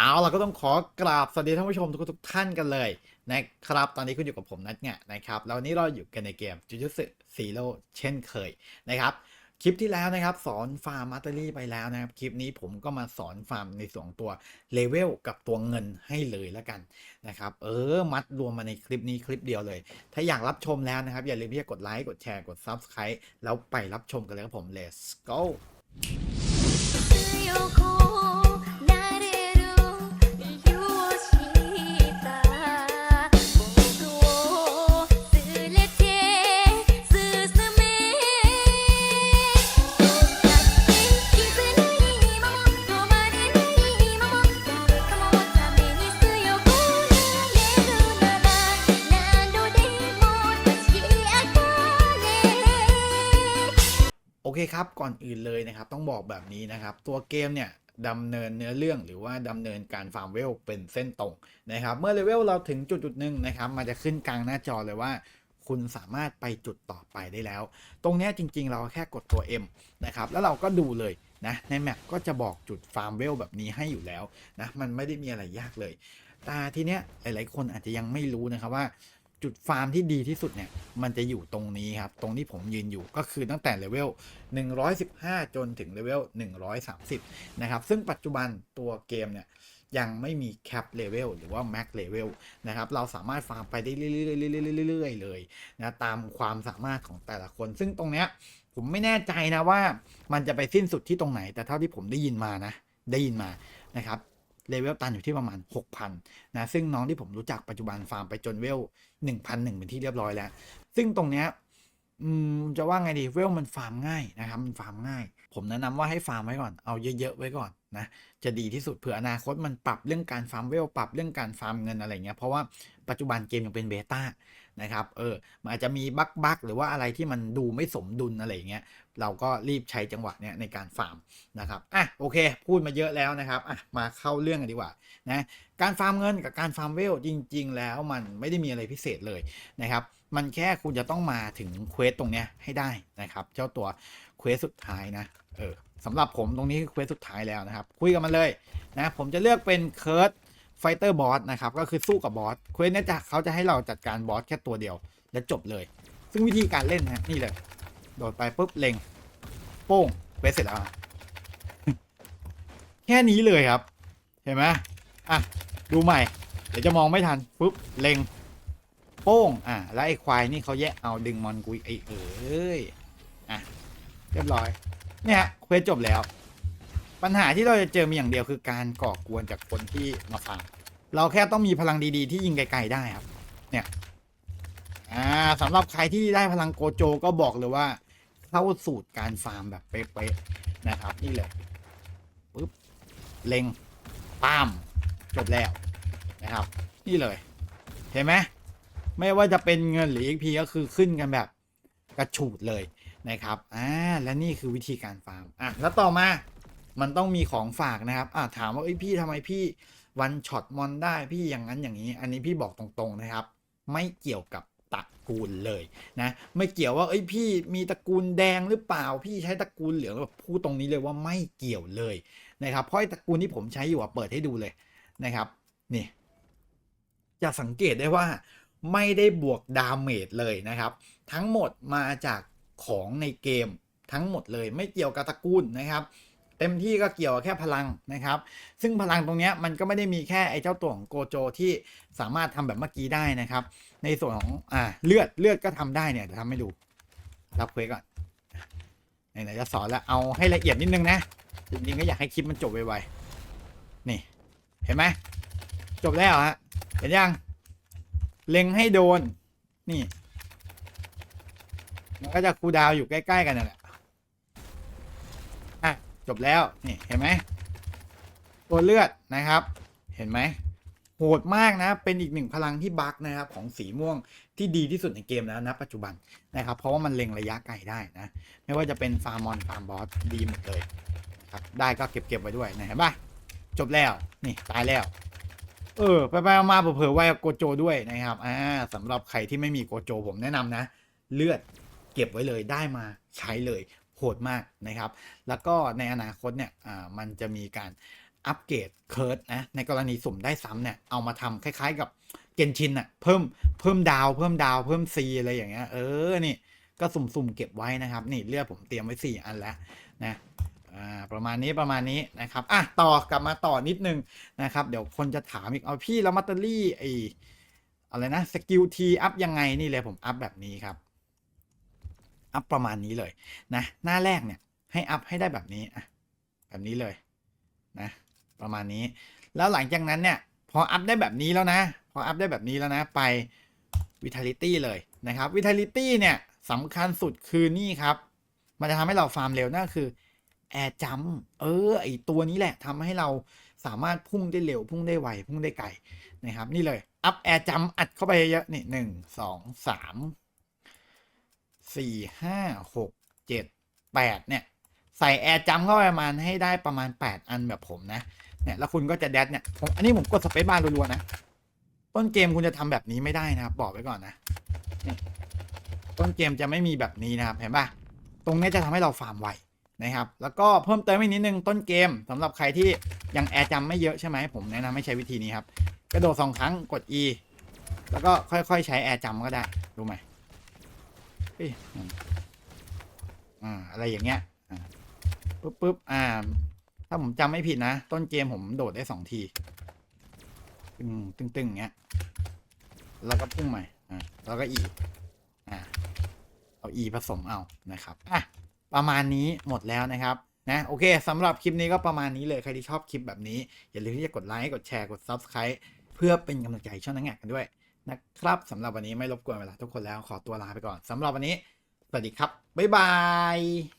เอาเราก็ต้องขอกราบสวัสดีท่านผู้ชมทุกทุกๆท่านกันเลยนะครับ ตอนนี้คุณอยู่กับผมนัทเนี่ยนะครับแล้ววันนี้เราอยู่กันในเกมจูจูสึซีโร่เช่นเคยนะครับ คลิปที่แล้วนะครับ สอนฟาร์มมัตเตอรี่ไปแล้วนะครับ คลิปนี้ผมก็มาสอนฟาร์มในส่วนตัวเลเวลกับตัวเงินให้เลยแล้วกันนะครับ เออ มัดรวมมาในคลิปนี้คลิปเดียวเลย ถ้าอยากรับชมแล้วนะครับ อย่าลืมที่จะกดไลค์กดแชร์กด Subscribe แล้วไปรับชมกันเลยครับผม let's go เคครับ ก่อนอื่นเลยนะครับ ต้องบอกแบบนี้นะครับ ตัวเกมเนี่ยดำเนินเนื้อเรื่องหรือว่าดำเนินการฟาร์มเวลเป็นเส้นตรงนะครับ เมื่อเลเวลเราถึงจุดจุดหนึ่งนะครับมันจะขึ้นกลางหน้าจอเลยว่า คุณสามารถไปจุดต่อไปได้แล้ว ตรงนี้จริงๆ เราแค่กดตัว M นะครับแล้วเราก็ดูเลยนะในแมปก็จะบอกจุดฟาร์มเวลแบบนี้ให้อยู่แล้วนะมันไม่ได้มีอะไรยากเลย แต่ทีเนี้ยหลายๆคนอาจจะยังไม่รู้นะครับว่า จุดฟาร์มที่ดีที่สุดเนี่ย มันจะอยู่ตรงนี้ครับ ตรงที่ผมยืนอยู่ก็คือตั้งแต่เลเวล 115 จนถึงเลเวล 130 นะครับ ซึ่งปัจจุบันตัวเกมเนี่ย ยังไม่มีแคปเลเวลหรือว่าแม็กเลเวลนะครับ เราสามารถฟาร์มไปได้เรื่อยๆๆๆๆเลยนะตามความสามารถของแต่ละคน ซึ่งตรงเนี้ยผมไม่แน่ใจนะว่ามันจะไปสิ้นสุดที่ตรงไหน แต่เท่าที่ผมได้ยินมานะ ได้ยินมานะครับ เลเวลตันอยู่ที่ประมาณ 6,000นะซึ่งน้องที่ผมรู้จักปัจจุบันฟาร์มไปจนเวล1,001เป็นที่เรียบร้อยแล้ว ซึ่งตรงเนี้ยอืมจะว่าไงดีเวลมันฟาร์มง่ายนะครับมันฟาร์มง่าย ผมแนะนำว่าให้ฟาร์มไว้ก่อนเอาเยอะๆไว้ก่อนนะจะดีที่สุดเผื่ออนาคตมันปรับเรื่องการฟาร์มเวลปรับเรื่องการฟาร์มเงินอะไรเงี้ยเพราะว่าปัจจุบันเกมยังเป็นเบต้า นะครับ เออ มันอาจจะมีบักบักหรือว่าอะไรที่มันดูไม่สมดุลอะไรเงี้ย เราก็รีบใช้จังหวะเนี้ยในการฟาร์มนะครับ อะ โอเค พูดมาเยอะแล้วนะครับ อะ มาเข้าเรื่องกันดีกว่า นะ การฟาร์มเงินกับการฟาร์มเวลจริง ๆ แล้วมันไม่ได้มีอะไรพิเศษเลยนะครับ มันแค่คุณจะต้องมาถึงเควสตรงเนี้ยให้ได้นะครับ เจ้าตัวเควสสุดท้ายนะ เออสำหรับผมตรงนี้คือเควสสุดท้ายแล้วนะครับ คุยกับมันเลยนะ ผมจะเลือกเป็นเคิร์ด ไฟเตอร์บอสนะครับก็คือสู้กับบอสเควสเนี้ยจะเขาจะให้เราจัดการบอสแค่ตัวเดียว และจบเลย ซึ่งวิธีการเล่นนะนี่เลย โดดไปปุ๊บเล็ง โป้งเควสเสร็จแล้วแค่นี้เลยครับ เห็นไหมอะ ดูใหม่ เดี๋ยวจะมองไม่ทันปุ๊บเล็ง โป้งอะแล้วไอ้ควายนี่เขาแยกเอาดึงมอนกุยไอ้เอ้ยอะเรียบร้อย เนี่ยเควสจบแล้ว ปัญหาที่เราจะเจอมีอย่างเดียวคือการก่อกวนจากคนที่มาฟัง เราแค่ต้องมีพลังดีๆ ที่ยิงไกลๆได้ครับ เนี่ย อ่าสำหรับใครที่ได้พลังโกโจก็บอกเลยว่า เข้าสูตรการฟาร์มแบบเป๊ะๆนะครับ นี่เลยปุ๊บเล็งป้ามจบแล้วนะครับ นี่เลย เห็นไหมไม่ว่าจะเป็นเงินหรือ XP ก็คือขึ้นกันแบบกระฉูดเลยนะครับ อ่า และนี่คือวิธีการฟาร์ม อะ แล้วต่อมา มันต้องมีของฝากนะครับอ่าถามว่าเอ้ยพี่ทำไมพี่วันช็อตมอนได้พี่อย่างนั้นอย่างนี้ อันนี้พี่บอกตรงๆนะครับ ไม่เกี่ยวกับตระกูลเลยนะไม่เกี่ยวว่าเอ้ยพี่มีตระกูลแดงหรือเปล่า พี่ใช้ตระกูลเหลืองพูดตรงนี้เลยว่าไม่เกี่ยวเลยนะครับเพราะตระกูลที่ผมใช้อยู่อะเปิดให้ดูเลยนะครับนี่จะสังเกตได้ว่าไม่ได้บวกดาเมจเลยนะครับ ทั้งหมดมาจากของในเกมทั้งหมดเลยไม่เกี่ยวกับตระกูลนะครับ เต็มที่ก็เกี่ยวแค่พลังนะครับ ซึ่งพลังตรงนี้มันก็ไม่ได้มีแค่ไอ้เจ้าตัวของโกโจที่สามารถทำแบบเมื่อกี้ได้นะครับ ในส่วนของอ่าเลือดเลือดก็ทำได้เนี่ยเดี๋ยวทำให้ดูรับเควสก่อนไหนๆจะสอนแล้วเอาให้ละเอียดนิดนึงนะจริงๆก็อยากให้คลิปมันจบไวๆนี่เห็นไหมจบแล้วฮะเห็นยังเล็งให้โดนนี่มันก็จะคูดาวอยู่ใกล้ ๆ กันนั่นแหละ จบแล้วนี่เห็นไหมตัวเลือดนะครับ เห็นไหมโหดมากนะ เป็นอีกหนึ่งพลังที่บั๊กนะครับ ของสีม่วงที่ดีที่สุดในเกมแล้วนะปัจจุบันนะครับ เพราะว่ามันเล็งระยะไกลได้นะ ไม่ว่าจะเป็นฟาร์มอนฟาร์มบอสดีหมดเลยครับได้ก็เก็บเก็บไว้ด้วยนะเห็นปะจบแล้วนี่ตายแล้ว เออ ไปไปๆมาๆเผื่อไว้กับโกโจด้วยนะครับอ่าสำหรับใครที่ไม่มีโกโจผมแนะนำนะ เลือดเก็บไว้เลยได้มาใช้เลย โหดมากนะครับ แล้วก็ในอนาคตเนี่ยอ่ามันจะมีการอัปเกรดเคิร์ดนะในกรณีสุ่มได้ซ้ำเนี่ยเอามาทำคล้ายๆกับเกนชินอะเพิ่มเพิ่มดาวเพิ่มดาวเพิ่มซีอะไรอย่างเงี้ยเออนี่ก็สุ่มๆเก็บไว้นะครับ นี่เลือดผมเตรียมไว้สี่อันแล้วนะอ่าประมาณนี้ประมาณนี้นะครับอะต่อกลับมาต่อนิดนึงนะครับ เดี๋ยวคนจะถามอีกเอาพี่แล้วมัตเตอรี่ไออะไรนะสกิลทีอัพยังไงนี่เลยผมอัพแบบนี้ครับ อัพประมาณนี้เลยนะหน้าแรกเนี่ยให้อัพให้ได้แบบนี้อะแบบนี้เลยนะประมาณนี้ แล้วหลังจากนั้นเนี่ยพออัพได้แบบนี้แล้วนะ พออัพได้แบบนี้แล้วนะไป Vitality เลยนะครับ Vitality เนี่ยสำคัญสุดคือนี่ครับ มันจะทำให้เราฟาร์มเร็วนั่นคือ Air Jump เออไอตัวนี้แหละทำให้เราสามารถพุ่งได้เร็ว พุ่งได้ไว พุ่งได้ไกลนะครับ นี่เลย อัพ Air Jump อัดเข้าไปเยอะๆนี่หนึ่งสองสาม สี่ห้าหกเจ็ดแปดเนี่ย ใส่แอร์จัมเข้าไปประมาณให้ได้ประมาณ8อันแบบผมนะ เนี่ย แล้วคุณก็จะแดดเนี่ยผมอันนี้ผมกดสเปซบาร์รัวๆนะ ต้นเกมคุณจะทำแบบนี้ไม่ได้นะครับ บอกไว้ก่อนนะ ต้นเกมจะไม่มีแบบนี้นะครับ เห็นปะตรงนี้จะทำให้เราฟาร์มไวนะครับ แล้วก็เพิ่มเติมอีกนิดนึงต้นเกมสำหรับใครที่ยังแอร์จำไม่เยอะใช่ไหมผมแนะนำให้ใช้วิธีนี้ครับ กระโดดสองครั้งกด E แล้วก็ค่อยๆ ใช้แอร์จำก็ได้รู้ไหม เฮ้ยอืมอ่าอะไรอย่างเงี้ยอ่าปุ๊บปุ๊บอ่า ถ้าผมจำไม่ผิดนะ ต้นเกมผมโดดได้สองที ตึงตึงตึงอย่างเงี้ย แล้วก็พุ่งใหม่ อ่า แล้วก็อีอ่า เอาอีผสมเอานะครับ อะ ประมาณนี้หมดแล้วนะครับนะโอเคสำหรับคลิปนี้ก็ประมาณนี้เลย ใครที่ชอบคลิปแบบนี้ อย่าลืมที่จะกดไลค์ กดแชร์ กด Subscribe เพื่อเป็นกำลังใจให้ช่องนักงานกันด้วย นะครับสำหรับวันนี้ไม่รบกวนเวลาทุกคนแล้วขอตัวลาไปก่อนสำหรับวันนี้ สวัสดีครับ บ๊ายบาย